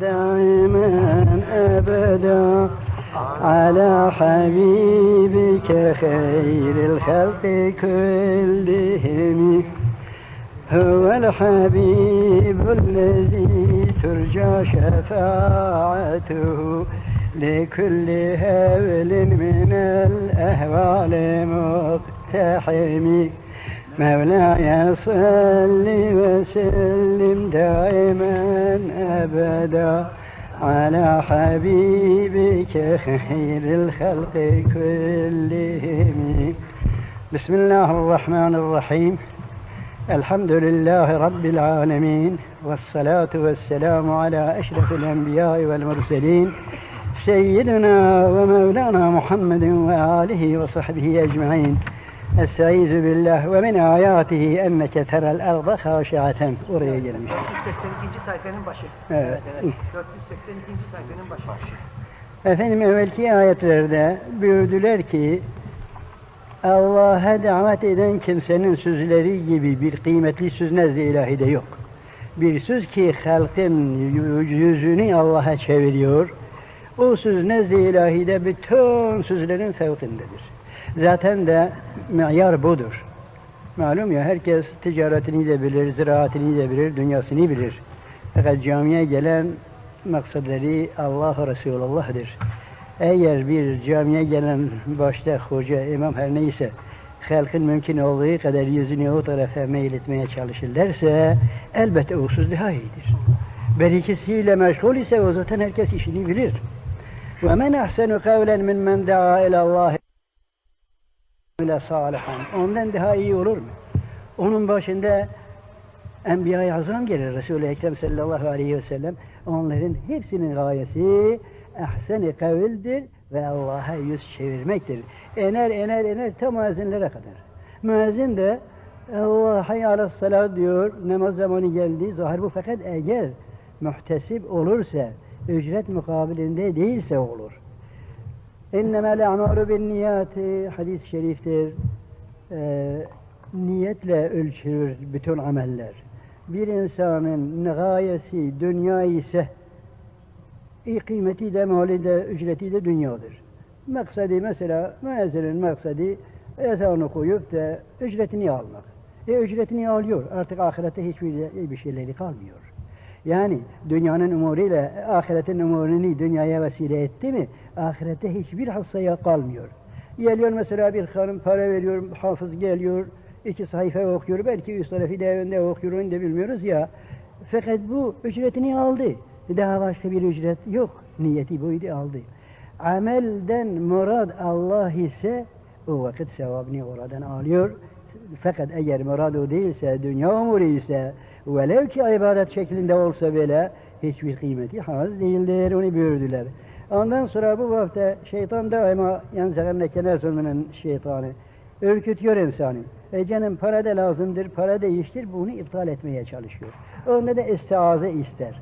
دائما أبدا على حبيبك خير الخلق كلهم. هو الحبيب الذي ترجى شفاعته لكل هول من الأهوال مقتحم. مولاي صل وسلم دائما أبدا على حبيبك خير الخلق كلهم. بسم الله الرحمن الرحيم. الحمد لله رب العالمين والصلاة والسلام على أشرف الأنبياء والمرسلين سيدنا ومولانا محمد وآله وصحبه أجمعين. Estaizu billah ve min ayatihi enneke terel arda haşiaten. Oraya gelmiş. 482. sayfanın başı. Evet. 482. sayfanın başı. Efendim evvelki ayetlerde buyurdular ki Allah'a davet eden kimsenin sözleri gibi bir kıymetli söz nezd-i ilahide yok. Bir söz ki halkın yüzünü Allah'a çeviriyor. O söz nezd-i ilahide bütün sözlerin fevkindedir. Zaten de miyar budur. Malum ya herkes ticaretini de bilir, ziraatini de bilir, dünyasını bilir. Fakat camiye gelen maksadları Allah Resulullah'dır. Eğer bir camiye gelen başta hoca, imam her neyse halkın mümkün olduğu kadar yüzünü o tarafa meyletmeye çalışırlarsa elbette o söz daha iyidir. Berikisiyle meşgul ise o zaten herkes işini bilir. وَمَنْ أَحْسَنُ قَوْلًا مِنْ مَنْ دَعَا إِلَى اللّٰهِ ile salihan. Ondan daha iyi olur mu? Onun başında Enbiya-i Azam gelir Resul-i Ekrem sallallahu aleyhi ve sellem. Onların hepsinin gayesi ahsen-i kavildir ve Allah'a yüz çevirmektir. Ener ener ener tam müezzinlere kadar. Müezzin de Allah hayy diyor. Namaz zamanı geldi. Zahir bu fakat eğer muhtesip olursa, ücret mukabilinde değilse olur. İnnemel a'malu bin niyati hadis-i şeriftir. Ee, niyetle ölçülür bütün ameller. Bir insanın gayesi dünya ise iyi kıymeti de mali de ücreti de dünyadır. Maksadi mesela müezzinin maksadi ezanı koyup da ücretini almak. E ücretini alıyor. Artık ahirette hiçbir bir şeyleri kalmıyor. Yani dünyanın umuruyla ahiretin umurunu dünyaya vesile etti mi ahirette hiçbir hassaya kalmıyor. Geliyor mesela bir hanım para veriyor, hafız geliyor, iki sayfa okuyor, belki üst tarafı da evinde okuyor, onu da bilmiyoruz ya. Fakat bu ücretini aldı. Daha başka bir ücret yok. Niyeti buydu aldı. Amelden murad Allah ise o vakit sevabını oradan alıyor. Fakat eğer murad o değilse, dünya umuru ise, velev ki ibadet şeklinde olsa bile hiçbir kıymeti haz değildir. Onu buyurdular. Ondan sonra bu vakte şeytan daima yanzaganneke nezuminin şeytanı ürkütüyor insanı. E canım para da lazımdır, para değiştir, bunu iptal etmeye çalışıyor. Onda da istiaze ister.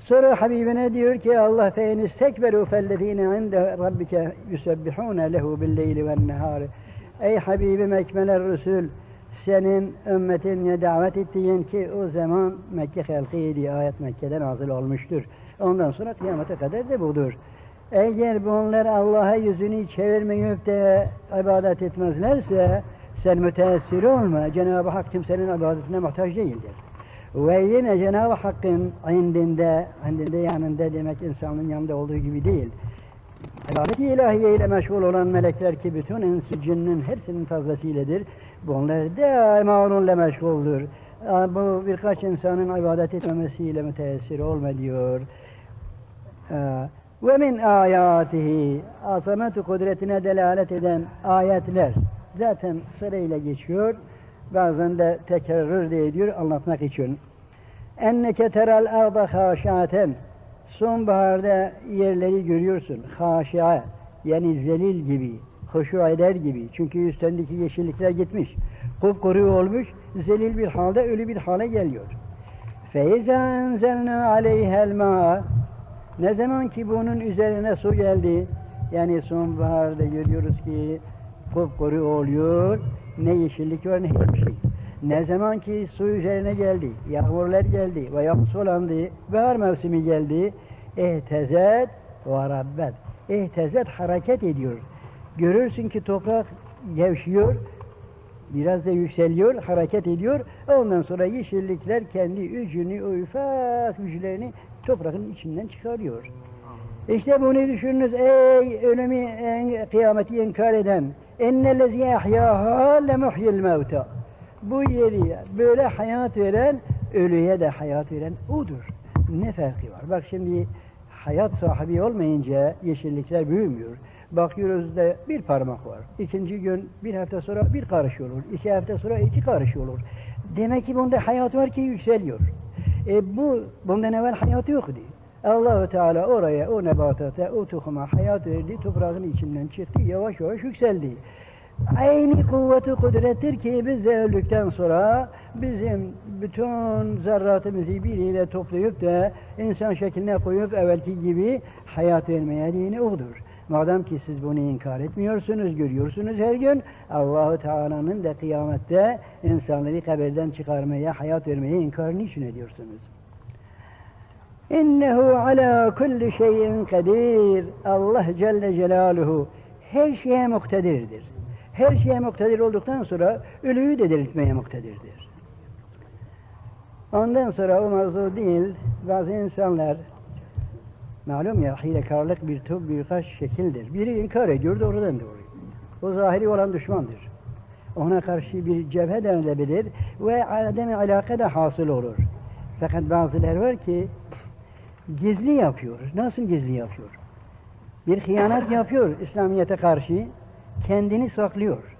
Sonra Habibine diyor ki Allah fe istekberu fellezine inde rabbike yusebbihune lehu billeyli ven nehari. Ey Habibim ekmeler Resul senin ümmetinle davet ettiğin ki o zaman Mekke halkıydı ayet Mekke'den nazil olmuştur. Ondan sonra kıyamete kadar da budur. Eğer bunlar Allah'a yüzünü çevirmeyip de ibadet etmezlerse sen müteessir olma. Cenab-ı Hak kimsenin ibadetine muhtaç değildir. Ve yine Cenab-ı Hakk'ın indinde, indinde yanında demek insanın yanında olduğu gibi değil. İbadet-i ilahiye ile meşgul olan melekler ki bütün insi cinnin hepsinin fazlasıyledir. Bunlar daima onunla meşguldür. Bu birkaç insanın ibadet etmemesiyle müteessir olma diyor. Ve min ayatihi azamet kudretine delalet eden ayetler zaten sırayla geçiyor. Bazen de tekrarır diye ediyor anlatmak için. Enneke teral arda haşaten sonbaharda yerleri görüyorsun. Haşia yani zelil gibi, hoşu eder gibi. Çünkü üstündeki yeşillikler gitmiş. Kupkuru olmuş, zelil bir halde ölü bir hale geliyor. Feyza enzelna aleyhel ma'a ne zaman ki bunun üzerine su geldi, yani sonbaharda görüyoruz ki kupkuru oluyor, ne yeşillik var ne hiçbir şey. Ne zaman ki su üzerine geldi, yağmurlar geldi veya sulandı, bahar mevsimi geldi, ehtezet ve rabbet. Ehtezet hareket ediyor. Görürsün ki toprak gevşiyor, biraz da yükseliyor, hareket ediyor. Ondan sonra yeşillikler kendi ücünü, ufak güçlerini toprağın içinden çıkarıyor. İşte bunu düşününüz ey ölümü, en, kıyameti inkar eden. Ennellezî ahyâhâ lemuhyil mevtâ. Bu yeri böyle hayat veren, ölüye de hayat veren odur. Ne farkı var? Bak şimdi hayat sahibi olmayınca yeşillikler büyümüyor. Bakıyoruz da bir parmak var. İkinci gün bir hafta sonra bir karış olur. İki hafta sonra iki karış olur. Demek ki bunda hayat var ki yükseliyor. E bu bundan evvel hayat yoktu. Allahu Teala oraya o nebatata, o tohuma hayat verdi, toprağın içinden çıktı, yavaş yavaş yükseldi. Aynı kuvveti kudrettir ki biz de öldükten sonra bizim bütün zerratımızı biriyle toplayıp da insan şekline koyup evvelki gibi hayat vermeye dini odur. Madem ki siz bunu inkar etmiyorsunuz, görüyorsunuz her gün Allahu Teala'nın da kıyamette insanları kabirden çıkarmaya, hayat vermeye inkar niçin ediyorsunuz? İnnehu ala kulli şeyin kadir. Allah Celle Celaluhu her şeye muktedirdir. Her şeye muktedir olduktan sonra ölüyü de diriltmeye muktedirdir. Ondan sonra o mevzu değil, bazı insanlar malum ya hilekarlık bir tür birkaç şekildir. Biri inkar ediyor doğrudan doğru. O zahiri olan düşmandır. Ona karşı bir cephe denilebilir ve adem alaka da hasıl olur. Fakat bazıları var ki gizli yapıyor. Nasıl gizli yapıyor? Bir hıyanet yapıyor İslamiyet'e karşı, kendini saklıyor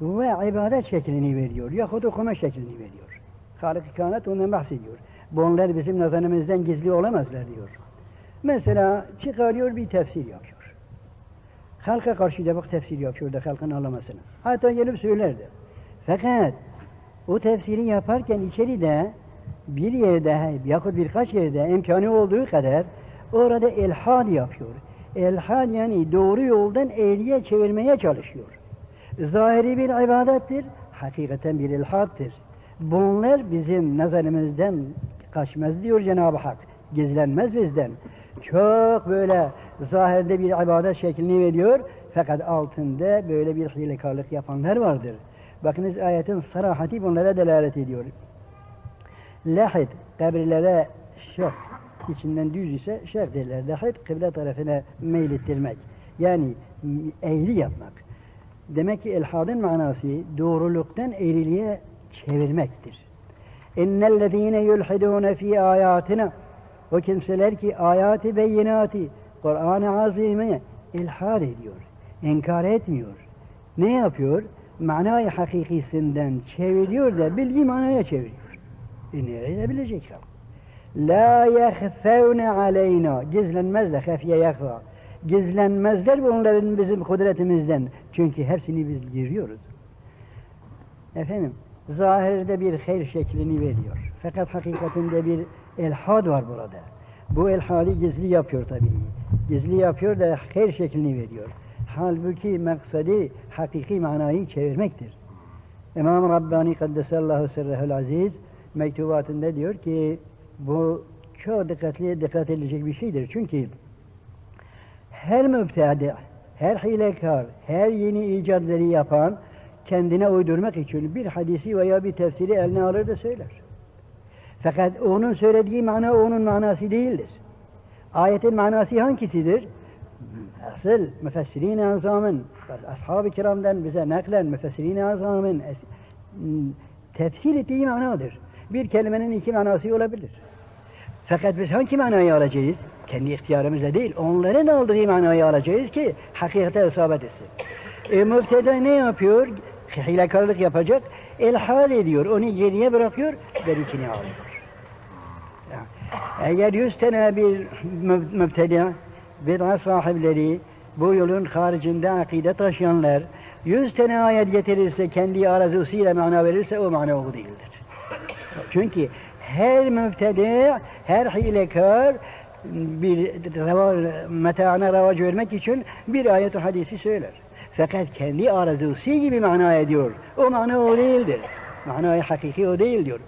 ve ibadet şeklini veriyor yahut okuma şeklini veriyor. Halık-ı Kainat ondan bahsediyor. Bunlar bizim nazarımızdan gizli olamazlar diyor. Mesela çıkarıyor bir tefsir yapıyor. Halka karşı da bak tefsir yapıyor da halkın anlamasını. Hatta gelip söylerdi. Fakat o tefsiri yaparken içeride bir yerde yahut birkaç yerde imkanı olduğu kadar orada elhad yapıyor. Elhad yani doğru yoldan eğriye çevirmeye çalışıyor. Zahiri bir ibadettir, hakikaten bir ilhattır. Bunlar bizim nazarımızdan kaçmaz diyor Cenab-ı Hak. Gizlenmez bizden. Çok böyle zahirde bir ibadet şeklini veriyor. Fakat altında böyle bir hilekarlık yapanlar vardır. Bakınız ayetin sarahati bunlara delalet ediyor. Lahid kabirlere şok içinden düz ise şerh derler. Lahid kıble tarafına meylettirmek. Yani eğri yapmak. Demek ki elhadın manası doğruluktan eğriliğe çevirmektir. İnnellezîne yulhidûne fî âyâtina o kimseler ki ayati beyinati Kur'an-ı Azim'e ilhad ediyor. inkar etmiyor. Ne yapıyor? Manayı hakikisinden çeviriyor da bilgi manaya çeviriyor. E nereye bilecek halk? La yehfevne aleyna. Gizlenmezler, hafiye yakva. Gizlenmezler bunların bizim kudretimizden. Çünkü hepsini biz görüyoruz. Efendim, zahirde bir hayır şeklini veriyor. Fakat hakikatinde bir elhad var burada. Bu elhadı gizli yapıyor tabii. Gizli yapıyor da hayır şeklini veriyor. Halbuki maksadi hakiki manayı çevirmektir. İmam Rabbani Kaddesallahu Sirrehül Aziz mektubatında diyor ki bu çok dikkatli dikkat edilecek bir şeydir. Çünkü her mübtedi, her hilekar, her yeni icatları yapan kendine uydurmak için bir hadisi veya bir tefsiri eline alır da söyler. Fakat onun söylediği mana onun manası değildir. Ayetin manası hangisidir? Asıl müfessirin-i azamın, ashab-ı kiramdan bize naklen müfessirin-i azamın tefsir ettiği manadır. Bir kelimenin iki manası olabilir. Fakat biz hangi manayı alacağız? Kendi ihtiyarımızla değil, onların aldığı manayı alacağız ki hakikate isabet etsin. E, müfteda ne yapıyor? Hilekarlık yapacak, elhal ediyor, onu geriye bırakıyor, berikini alıyor. Eğer yüz tane bir mübteda, bid'a sahipleri, bu yolun haricinde akide taşıyanlar, yüz tane ayet getirirse, kendi arazusuyla mana verirse o mana o değildir. Çünkü her mübtedi, her hilekar bir metaana ravac vermek için bir ayet hadisi söyler. Fakat kendi arzusu gibi mana ediyor. O mana o değildir. Manayı hakiki o değil diyor.